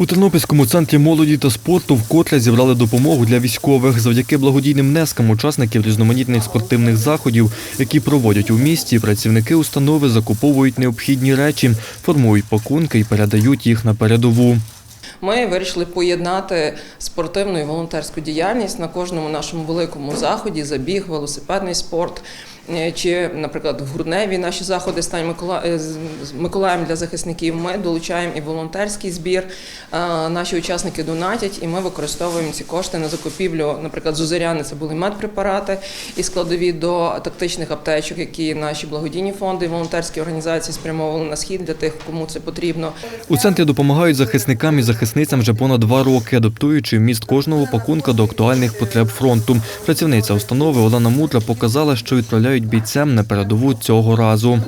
У Тернопільському центрі молоді та спорту вкотре зібрали допомогу для військових. Завдяки благодійним внескам учасників різноманітних спортивних заходів, які проводять у місті, працівники установи закуповують необхідні речі, формують пакунки і передають їх на передову. Ми вирішили поєднати спортивну і волонтерську діяльність на кожному нашому великому заході, забіг, велосипедний спорт. Е, Чи, наприклад, в грудневі наші заходи «Стань Микола... е, з Миколаєм для захисників. Ми долучаємо і волонтерський збір. Е, Наші учасники донатять, і ми використовуємо ці кошти на закупівлю. Наприклад, зузеряни це були медпрепарати і складові до тактичних аптечок, які наші благодійні фонди і волонтерські організації спрямовували на схід для тих, кому це потрібно. У центрі допомагають захисникам і захисницям вже понад два роки, адаптуючи вміст кожного пакунка до актуальних потреб фронту. Працівниця установи Олена Мудра показала, що відправляють бійцям на передову цього разу.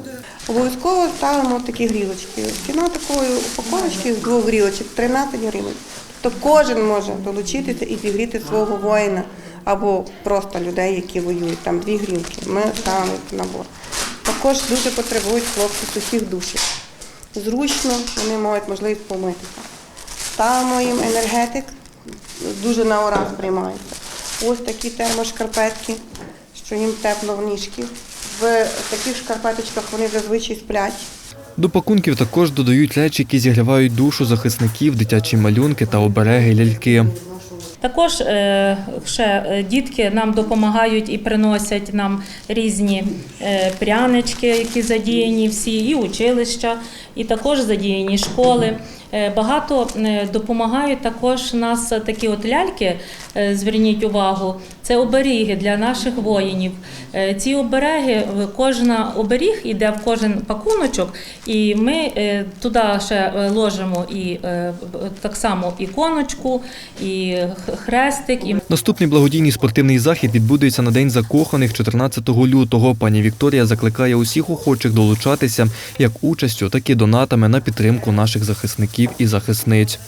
Обов'язково ставимо такі грілочки. Ціна такої упаковочки з двох грілочок 13 гривень. Тобто кожен може долучитися і зігріти свого воїна або просто людей, які воюють. Там дві грілки. Ми ставимо набор. Також дуже потребують хлопці сухих душів. Зручно вони мають можливість помитися. Ставимо їм енергетик, дуже на ураз приймається. Ось такі термошкарпетки, що їм тепло в ніжки. В таких шкарпеточках вони зазвичай сплять. До пакунків також додають речі, які зігрівають душу захисників, дитячі малюнки та обереги ляльки. Також е, ще е, дітки нам допомагають і приносять нам різні е, прянички, які задіяні всі, і училища, і також задіяні школи. Багато допомагають також нас такі от ляльки. Зверніть увагу, це оберіги для наших воїнів. Е, Ці обереги, кожна оберіг іде в кожен пакуночок, і ми е, туди ще е, ложимо і так само іконочку, і хрестик, Наступний благодійний спортивний захід відбудеться на День закоханих 14 лютого. Пані Вікторія закликає усіх охочих долучатися як участю, так і донатами на підтримку наших захисників і захисниць.